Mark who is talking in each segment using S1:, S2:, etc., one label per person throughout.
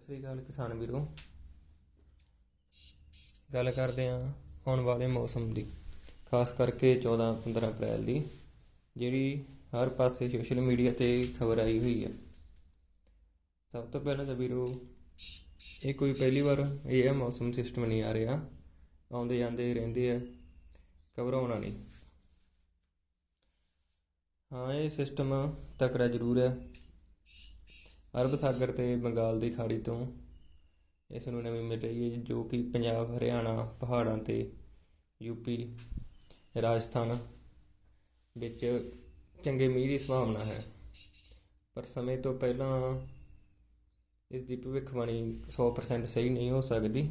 S1: ਸਤਿ ਸ੍ਰੀ ਅਕਾਲ ਕਿਸਾਨ ਵੀਰੋ। ਗੱਲ ਕਰਦੇ ਹਾਂ ਆਉਣ ਵਾਲੇ ਮੌਸਮ ਦੀ, ਖਾਸ ਕਰਕੇ 14-15 ਅਪ੍ਰੈਲ ਦੀ, ਜਿਹੜੀ ਹਰ ਪਾਸੇ ਸੋਸ਼ਲ ਮੀਡੀਆ ਤੇ ਖਬਰ ਆਈ ਹੋਈ ਹੈ। ਸਭ ਤੋਂ ਪਹਿਲਾਂ ਤਾਂ ਵੀਰੋ, ਇਹ ਕੋਈ ਪਹਿਲੀ ਵਾਰ ਇਹ ਹੈ, ਮੌਸਮ ਸਿਸਟਮ ਨਹੀਂ ਆ ਰਿਹਾ। ਆਉਂਦੇ ਜਾਂਦੇ ਰਹਿੰਦੇ ਆ, ਘਬਰਾਉਣਾ ਨਹੀਂ। ਹਾਂ, ਇਹ ਸਿਸਟਮ ਤਕੜਾ ਜ਼ਰੂਰ ਹੈ। ਅਰਬ ਸਾਗਰ ਤੇ ਬੰਗਾਲ ਦੀ ਖਾੜੀ ਤੋਂ ਇਸ ਨੂੰ ਨਵੀਂ ਮਿਲ ਰਹੀ ਹੈ, ਜੋ ਕਿ ਪੰਜਾਬ, ਹਰਿਆਣਾ, ਪਹਾੜਾਂ ਤੇ ਯੂਪੀ ਰਾਜਸਥਾਨ ਵਿੱਚ ਚੰਗੇ ਮੀਂਹ ਦੀ ਸੰਭਾਵਨਾ ਹੈ। ਪਰ ਸਮੇਂ ਤੋਂ ਪਹਿਲਾਂ ਇਸ ਦੀ ਭਵਿੱਖਬਾਣੀ 100% ਸਹੀ ਨਹੀਂ ਹੋ ਸਕਦੀ।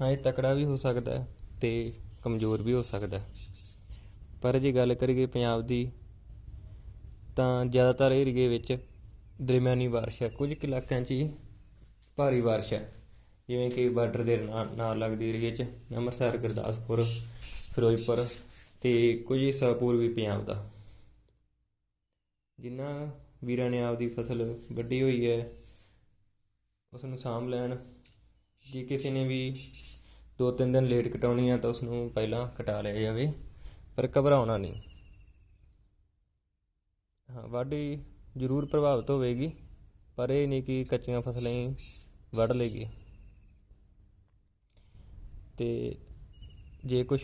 S1: ਹਾਂ ਇਹ ਤਕੜਾ ਵੀ ਹੋ ਸਕਦਾ ਹੈ ਤੇ ਕਮਜ਼ੋਰ ਵੀ ਹੋ ਸਕਦਾ ਹੈ। ਪਰ ਜੇ ਗੱਲ ਕਰੀਏ ਪੰਜਾਬ ਦੀ, ਤਾਂ ਜ਼ਿਆਦਾਤਰ ਏਰੀਏ ਵਿੱਚ ਦਰਮਿਆਨੀ ਬਾਰਿਸ਼ ਹੈ। ਕੁਝ ਕੁ ਇਲਾਕਿਆਂ 'ਚ ਹੀ ਭਾਰੀ ਬਾਰਿਸ਼ ਹੈ। ਜਿਵੇਂ ਕਿ ਬਾਰਡਰ ਦੇ ਨਾਲ ਨਾਲ ਲੱਗਦੇ ਏਰੀਏ 'ਚ ਅੰਮ੍ਰਿਤਸਰ, ਗੁਰਦਾਸਪੁਰ, ਫਿਰੋਜ਼ਪੁਰ ਤੇ ਕੁਝ ਹਿੱਸਾ ਪੂਰਬੀ ਪੰਜਾਬ ਦਾ। ਜਿਨ੍ਹਾਂ ਵੀਰਾਂ ਨੇ ਆਪਦੀ ਫਸਲ ਵੱਢੀ ਹੋਈ ਹੈ ਉਸ ਨੂੰ ਸਾਂਭ ਲੈਣ। ਜੇ ਕਿਸੇ ਨੇ ਵੀ ਦੋ ਤਿੰਨ ਦਿਨ ਲੇਟ ਕਟਾਉਣੀ ਆ ਤਾਂ ਉਸ ਨੂੰ ਪਹਿਲਾਂ ਕਟਾ ਲਿਆ ਜਾਵੇ, ਪਰ ਘਬਰਾਉਣਾ ਨਹੀਂ। ਹਾਂ, ਵਾਢੀ ਜ਼ਰੂਰ ਪ੍ਰਭਾਵਿਤ ਹੋਵੇਗੀ, ਪਰ ਇਹ ਨਹੀਂ ਕਿ ਕੱਚੀਆਂ ਫਸਲਾਂ ਹੀ ਵੱਢ ਲੇਗੀ ਤੇ ਜੇ ਕੁਝ